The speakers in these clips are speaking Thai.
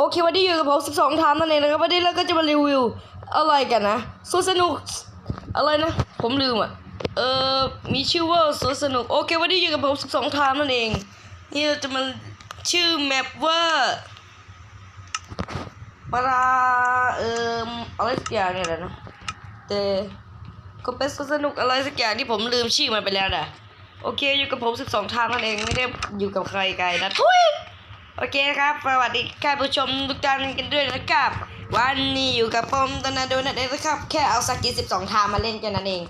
โอเควันนี้อยู่กับผม12ทามนั่นเองนะครับวันนี้เราก็จะมารีวิวอะไรกันนะสวนสนุกอะไรนะ ผมลืมอะเออมีชื่อว่าสวนสนุกโอเควันนี้อยู่กับผม12ทามนั่นเอง นี่เราจะมาชื่อแมปว่าปลาเอ่ออะไรสักอย่างเนี่ยแหละนะแต่ก็เป็นสนสนุกอะไรสักอย่างที่ผมลืมชื่อมันไปแล้วนะโอเคอยู่กับผม12ทามนั่นเองไม่ได้อยู่กับใครไกลนะทุย โอเคครับ สวัสดีท่านผู้ชมทุกท่านกันด้วยนะครับ วันนี้อยู่กับผมตนาโดนัทเองนะครับ แค่เอาสกิล12ทามมาเล่นกันนั่นเอง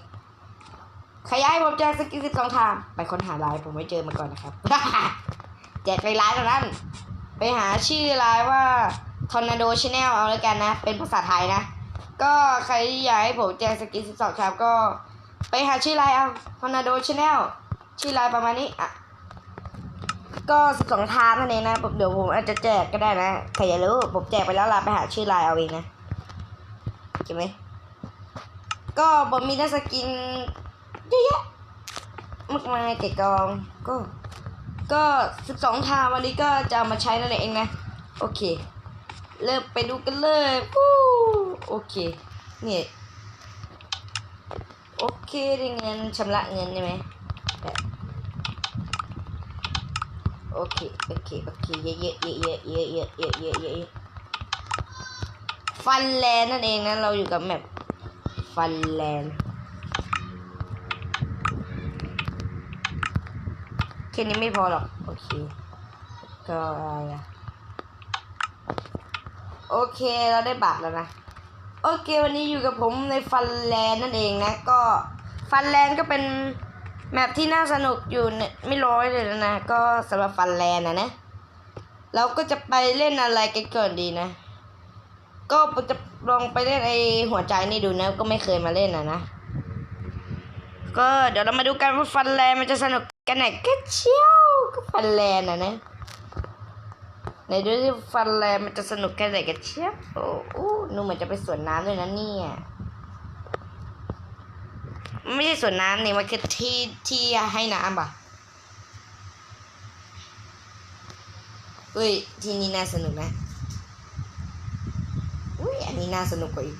ใครอยากผมแจกสกิล12ทาม ไปค้นหาไลน์ผมไม่เจอมาก่อนนะครับ แจกในไลน์เท่านั้น ไปหาชื่อไลน์ว่า Tornado Channel เอาแล้วกันนะ เป็นภาษาไทยนะ ก็ใครอยากให้ผมแจกสกิล12ทามก็ ไปหาชื่อไลน์เอา Tornado Channel ชื่อไลน์ประมาณนี้อะ ก็สิบสองทางนั่นเองนะผมเดี๋ยวผมอาจจะแจกก็ได้นะใครอยากรู้ผมแจกไปแล้วลาไปหาชื่อไลน์เอาเองนะใช่ไหมก็ผมมีได้สกินเยอะแยะมากมายเกกองก็ ก็สิบสองทางวันนี้ก็จะามาใช้นั่นเองนะ โอเค เริ่มไปดูกันเลยวู้โอเคเนี่ยโอเคได้เงินชำระเงินใช่ไหมแบบ โอเค โอเค โอเค เยอะเยอะเยอะเยอะเยอะเยอะเยอะเยอะเยอะฟันแลนนั่นเองนะ เราอยู่กับแมปฟันแลนแค่นี้ไม่พอหรอก โอเค ก็อะไรอะโอเค เราได้บัตรแล้วนะ โอเค วันนี้อยู่กับผมในฟันแลนนั่นเองนะ ก็ฟันแลนก็เป็น แมปที่น่าสนุกอยู่เนี่ยไม่ร้อยเลยนะ ก็สำหรับฟันแลนด์นะนะ เราก็จะไปเล่นอะไรกันก่อนดีนะ ก็จะลองไปเล่นไอหัวใจนี่ดูนะ ก็ไม่เคยมาเล่นนะนะ ก็เดี๋ยวเรามาดูกันว่าฟันแลนด์มันจะสนุกกันไหนก็เชี่ยวก็ฟันแลนด์นะนะไหนดูที่ฟันแลนด์มันจะสนุกแค่ไหนกันเชี่ยวโอ้โอ้นูเหมือนจะไปสวนน้ำด้วยนะเนี่ย ไม่ใช่สวนน้ำนี่มันคือที่ที่ให้น้ำป่ะเฮ้ยที่นี่น่าสนุกนะอุ้ยอันนี้น่าสนุกกว่าอีก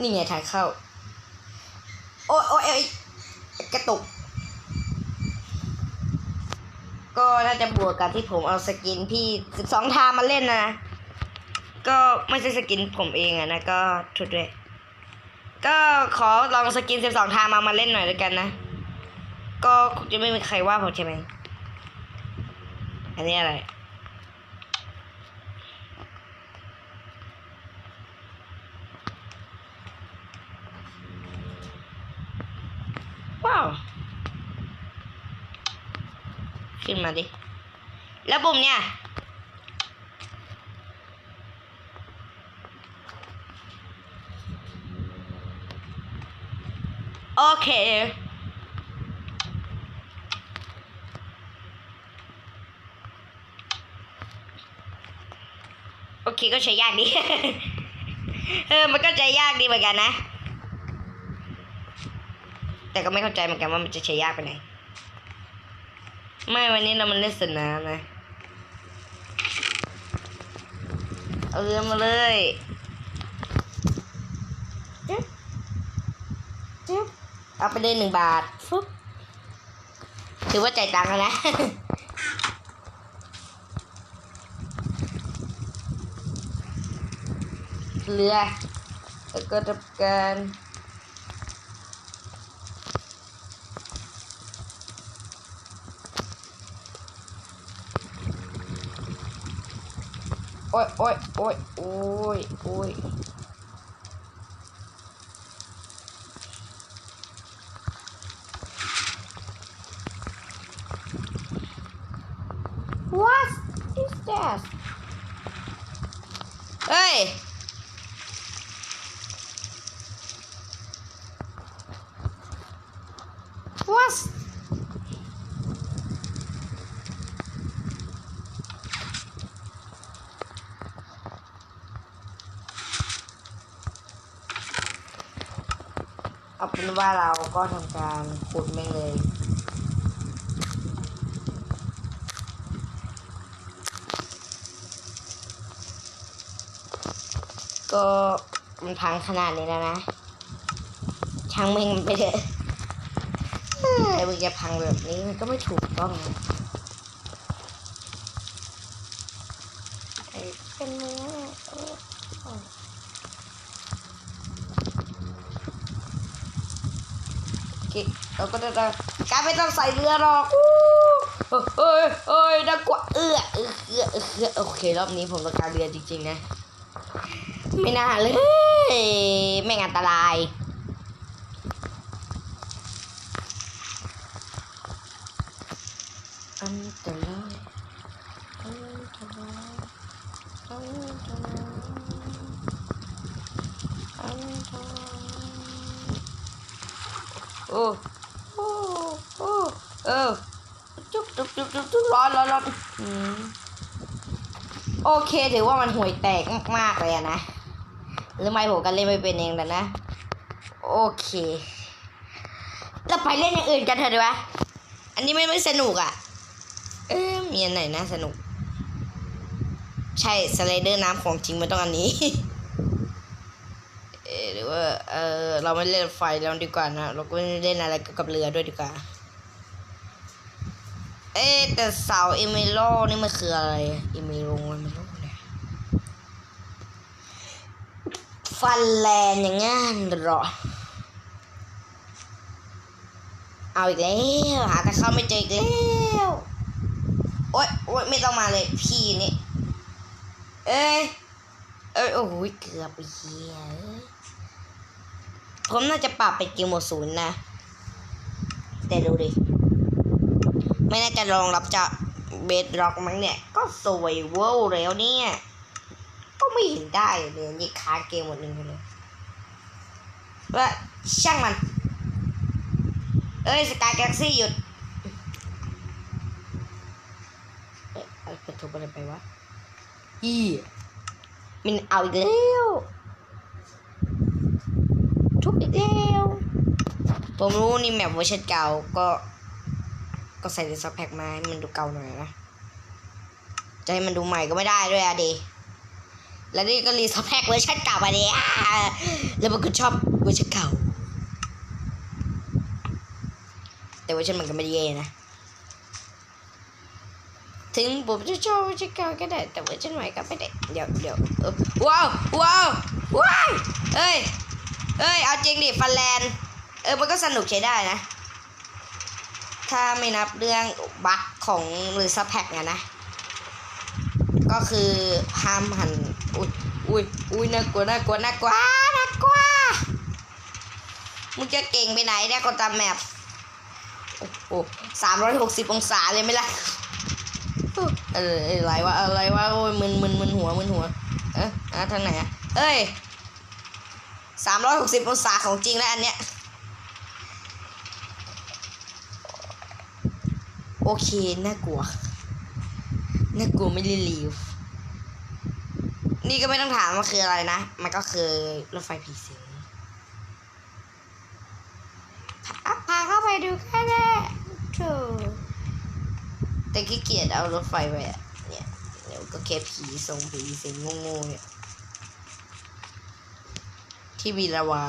นี่ไงทางเข้า โอ้ยโอ้ยโอ้ยกระตุก ก็น่าจะบวกกับที่ผมเอาสกินพี่สิบสองทามาเล่นนะ ก็ไม่ใช่สกินผมเองอะนะก็ทุดด้วย ก็ขอลองสกิน12ทางมามาเล่นหน่อยแล้วยกันนะ ก็จะไม่มีใครว่าผมใช่ไหมอันนี้อะไรว้าว ขึ้นมาดิ แล้วปุ่มเนี่ย โอเค โอเคก็ใช้ยากดี เออ มันก็ใช้ยากดีเหมือนกันนะ แต่ก็ไม่เข้าใจเหมือนกันว่ามันจะใช้ยากไปไหน ไม่วันนี้เรามันเล่นสนามนะ เอาเรือมาเลยจึ๊บจึ๊บ เอาไปเลยหนึ่งบาทฟึ๊บถือว่าจ่ายตังค์แล้วนะเรือแล้วก็ทำการโอ้ยโอ้ยโอ้ยโอ้ยโอ้ย เอาเป็นว่าเราก็ทำการขุดแม่งเลยก็มันพังขนาดนี้แล้วนะ ช่างแม่งไปเถอะไอ้เวจะพังแบบนี้มันก็ไม่ถูกต้องนะ เคเราก็จะการไม่ต้องใส่เรือหรอกอู้เอ้ยเอ้ยน่ากลัวเอื้อเอื้อเอื้อเอื้อโอเครอบนี้ผมต้องการเรือจริงๆนะ ไม่น่าเลยไม่งอันตรายอันตรายอันตรายอันตรายอันตราย โอ้โอ้โอ้เออจุ๊บจุ๊บจุ๊บจุ๊บจุ๊บร้อนร้อนร้อนโอเคถือว่ามันห่วยแตกมากๆเลยนะ หรือไม่ผมก็เล่นไม่เป็นเองแต่นะ โอเคเราไปเล่นอย่างอื่นกันเถอะดีวะอันนี้ไม่ไม่สนุกอะ่ะ เอ๊มีอันไหนน่าสนุก ใช่สไลเดอร์น้ำของจริงมันต้องอันนี้ ว่าเออเราไม่เล่นไฟแล้วดีกว่านะเราก็ไม่เล่นอะไรกับเรือด้วยดีกว่า เอ๊แต่เสาเอเมโลนี่มันคืออะไรเอเมโลเอเมโลเนี่ยฟันแลนอย่างงั้นเหรอเอาอีกแล้วหาแต่เข้าไม่เจออีกแล้วโอ๊ยโอ๊ยไม่ต้องมาเลยพี่นี่ เอ้ยเอ้ยโอ้โหเกือบเหี้ย ผมน่าจะปรับเป็นเกมโหมดศูนย์นะ แต่ดูดิ ไม่น่าจะรองรับจะเบสร็อกมั้งเนี่ย ก็สวยเว้าแล้วเนี่ย ก็ไม่เห็นได้เลยนี่ค้าเกมหมดหนึ่งเลยว่าช่างมัน เอ้ยสกายแกล็กซี่หยุดเอ๊ะเอากระทุบอะไรไปวะอีมันเอาอีกแล้ว ทุบอีกแล้วผมรู้นี่แมปเวอร์ชันเก่าก็ ก็ใส่ในซับแพ็กมาให้มันดูเก่าหน่อยนะจะให้มันดูใหม่ก็ไม่ได้ด้วยอะดีแล้วนี่ก็รีสแพ็กเวอร์ชันเก่ามาดิอ่าแล้วมันก็ชอบเวอร์ชันเก่า แต่เวอร์ชันมันก็ไม่ได้แย่นะ ถึงผมจะชอบเวอร์ชันเก่าก็ได้ แต่เวอร์ชันใหม่ก็ไม่ได้ เดี๋ยวเดี๋ยวว้าวว้าวว้าวเอ้ย เอ้ย เอาจริงดิฟันแลนเออ มันก็สนุกใช้ได้นะ ถ้าไม่นับเรื่องบั๊กของหรือซับแพ็กเนี่ยนะ ก็คือห้ามหัน อุ้ยอุ้ยอุ้ยน่ากลัวน่ากลัวน่ากลัวน่ากลัวมึงจะเก่งไปไหนเนี่ยก็ตามแมพโอ้โหสามร้อยหกสิบองศาเลยไหมล่ะเอออะไรวะอะไรวะโอ้ยมึนมึนมึนหัวมึนหัว เอ๊ะอะทางไหนอะเอ้ย สามร้อยหกสิบองศาของจริงแล้วอันเนี้ย โอเค น่ากลัว น่ากลัวไม่ได้รีวนี่ก็ไม่ต้องถามว่าคืออะไรนะ มันก็คือรถไฟผีสิงพาพาเข้าไปดูแค่ได้ถูกแต่ขี้เกียจเอารถไฟไปอะเนี่ย เดี๋ยวก็แค่ผีทรงผีสิงโง่ๆเนี่ย ที่วีราวา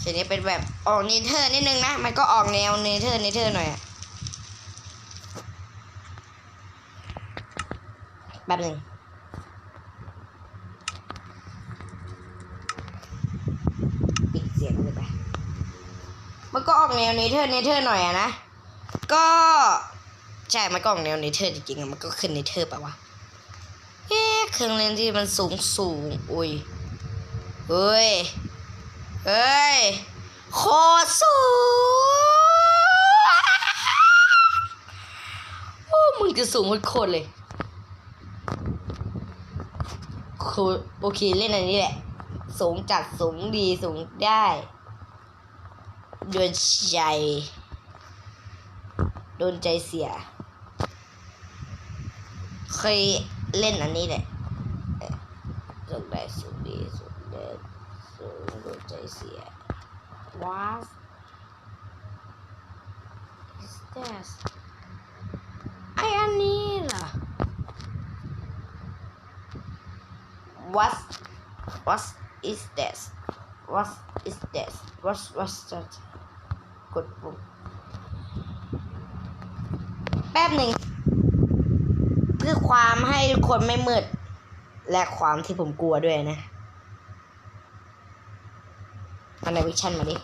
เช่นนี้เป็นแบบออกเนเธอร์นิดนึงนะ มันก็ออกแนวเนเธอร์เนเธอร์หน่อยอะแป๊บหนึ่งปิดเสียงเลยไป มันก็ออกแนวเนเธอร์เนเธอร์หน่อยอะนะ ก็ ใช่ มันก็ออกแนวเนเธอร์จริงๆอะมันก็ขึ้นเนเธอร์ปะวะ เครื่องเล่นที่มันสูงสูงอุ้ยเฮ้ยเฮ้ยโคตรสูงโอ้มึงจะสูงโคตรเลยโคโอเคเล่นอันนี้แหละสูงจัดสูงดีสูงได้โดนใจโดนใจเสีย เคยเล่นอันนี้แหละ สูงได้สูงดีสูงเด่นสูงโดนใจเสีย What is this ไออันนี้ล่ะ what what is that what is that what what that กดปุ่มแป๊บหนึ่งเพื่อความให้คนไม่มืด และความที่ผมกลัวด้วยนะเอาในวิชั่นมาดิ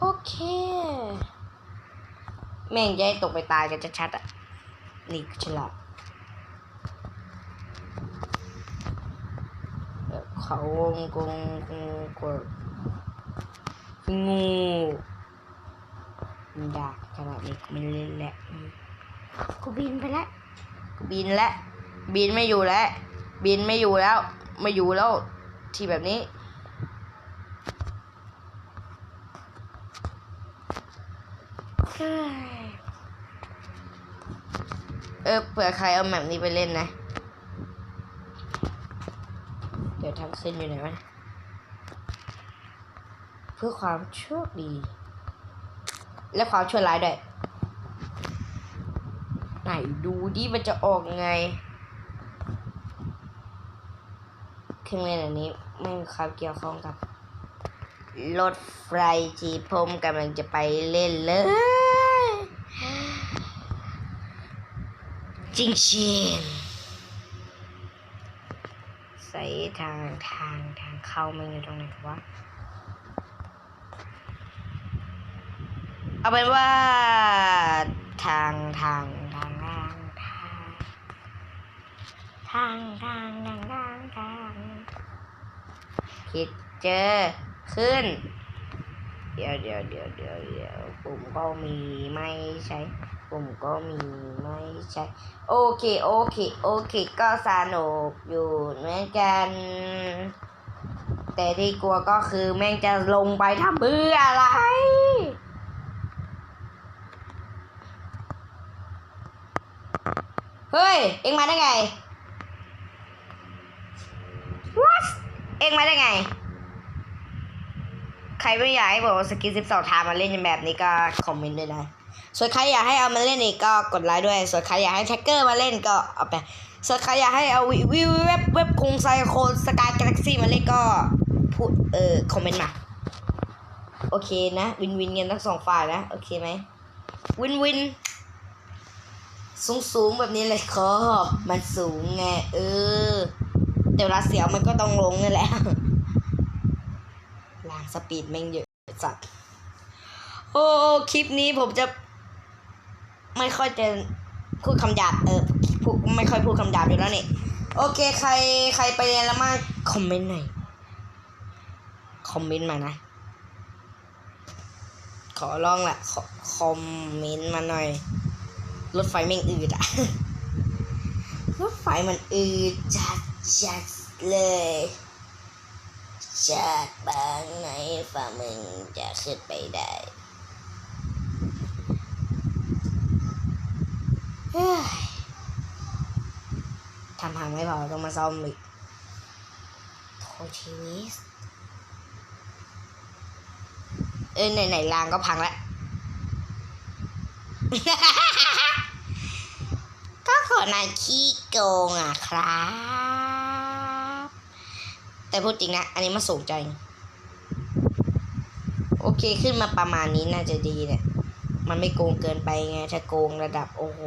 โอเค แม่งจะให้ตกไปตายกันชัดๆอะ นี่ฉลาดเขาวงกงกงกด งูมันดากขนาดนี้กูไม่เล่นแล้วอืมกูบินไปแล้วกูบินแล้วบินไม่อยู่แล้ว บินไม่อยู่แล้ว ไม่อยู่แล้ว ที่แบบนี้เฮ้ยเออเผื่อใครเอาแบบนี้ไปเล่นนะ เดี๋ยวทำขึ้นอยู่ไหนวะเพื่อความโชคดี และความชั่วร้ายด้วยไหนดูดิมันจะออกไงเครื่องเล่นอันนี้ไม่มีความเกี่ยวข้องกับรถไฟที่ผมกำลังจะไปเล่นเลยจริงชิงใส่ทางทางทางเข้ามันอยู่ตรงไหนวะ เอาเป็นว่าทางทางทางทางทางทางทางทางทางทางคิดเจอขึ้น เดี๋ยวเดี๋ยวเดี๋ยวเดี๋ยวเดี๋ยวปุ่มก็มีไม่ใช่ปุ่มก็มีไม่ใช่โอเคโอเคโอเค ก็สนุกอยู่เหมือนกัน แต่ที่กลัวก็คือแม่งจะลงไปทำเพื่ออะไร เฮ้ย เอ็งมาได้ไง What เอ็งมาได้ไง ใครไม่อยากให้บอกสกินสิบสองทามาเล่นแบบนี้ก็คอมเมนต์ด้วยนะ ส่วนใครอยากให้เอามาเล่นอีกก็กดไลค์ด้วย ส่วนใครอยากให้แท็กเกอร์มาเล่นก็เอาไป ส่วนใครอยากให้เอาวิวเว็บเว็บคงไซโคสกายกาแล็กซี่มาเล่นก็พูดเออคอมเมนต์มา โอเคนะ วินวินกันทั้งสองฝ่ายนะ โอเคไหม วินวิน สูงสูงๆแบบนี้เลยครับมันสูงไง เออ แต่เวลาเสียวมันก็ต้องลงนั่นแหละลางสปีดแม่งเยอะจัดโอ้คลิปนี้ผมจะ ไม่ค่อยจะพูดคำหยาบเออพูดไม่ค่อยพูดคำหยาบอยู่แล้วนี่โอเค ใครใครไปเรียนแล้วมางคอมเมนต์หน่อยคอมเมนต์มานะ ขอร้องแหละคอมเมนต์มาหน่อย รถไฟแม่งอืดอะรถไฟมันอืดจัดจัดเลยจากบางไหนฝ่ามึงจะขึ้นไปได้เฮ้ยทำพังไม่พอต้องมาซ่อมอีกโทชีวิตเออไหนๆรางก็พังแล้ว ก็ขอนายขี้โกงอะครับ แต่พูดจริงนะ อันนี้มาสูงใจ โอเคขึ้นมาประมาณนี้น่าจะดีเนี่ย มันไม่โกงเกินไปไง ถ้าโกงระดับ โอ้โห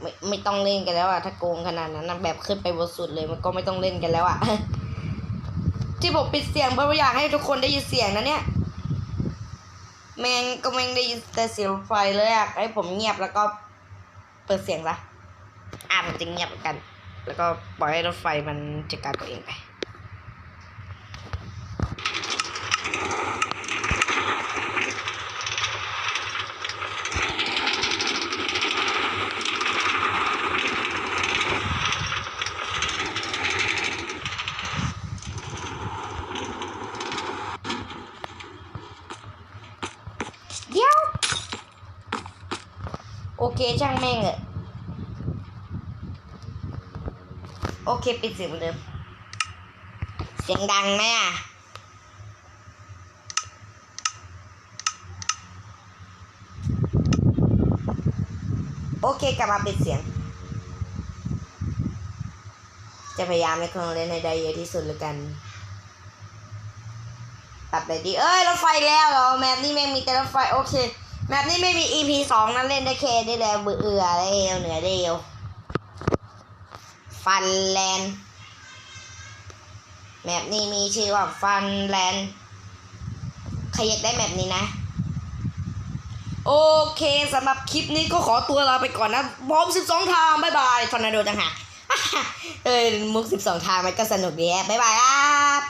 ไม่ไม่ต้องเล่นกันแล้วอะถ้าโกงขนาดนั้นนะแบบขึ้นไปบนสุดเลยมันก็ไม่ต้องเล่นกันแล้วอะที่ผมปิดเสียงเพราะว่าอยากให้ทุกคนได้ยินเสียงนะเนี่ย แม่งก็แม่งได้ยินแต่เสียงรถไฟเลยอะให้ผมเงียบแล้วก็เปิดเสียงซะอะผมจะเงียบเหมือนกัน แล้วก็ปล่อยให้รถไฟมันจัดการตัวเองไป เดี๋ยว โอเคช่างแม่งเอะโอเคปิดเสียงเหมือนเดิม เสียงดังไหมอะโอเคกลับมาปิดเสียง จะพยายามให้คนเล่นในได้เยอะที่สุดเลยกันตัดไปดีเอ้ยรถไฟแล้วเหรอแมปนี้ไม่งมีแต่รถไฟโอเค แมปนี้ไม่มี EP สองนั้นเล่นได้แค่ได้แล้วเบื่อเอือเร็วเหนือเร็วฟันแลนด์แมปนี้มีชื่อว่าฟันแลนด์ใครอยากได้แมปนี้นะ โอเคสำหรับคลิปนี้ก็ขอตัวลาไปก่อนนะพร้อม 12 ทางบ๊ายบายทอร์นาโดจังหะเออมุกสิบสองทางมันก็สนุกดีแบ๊ายบายครับ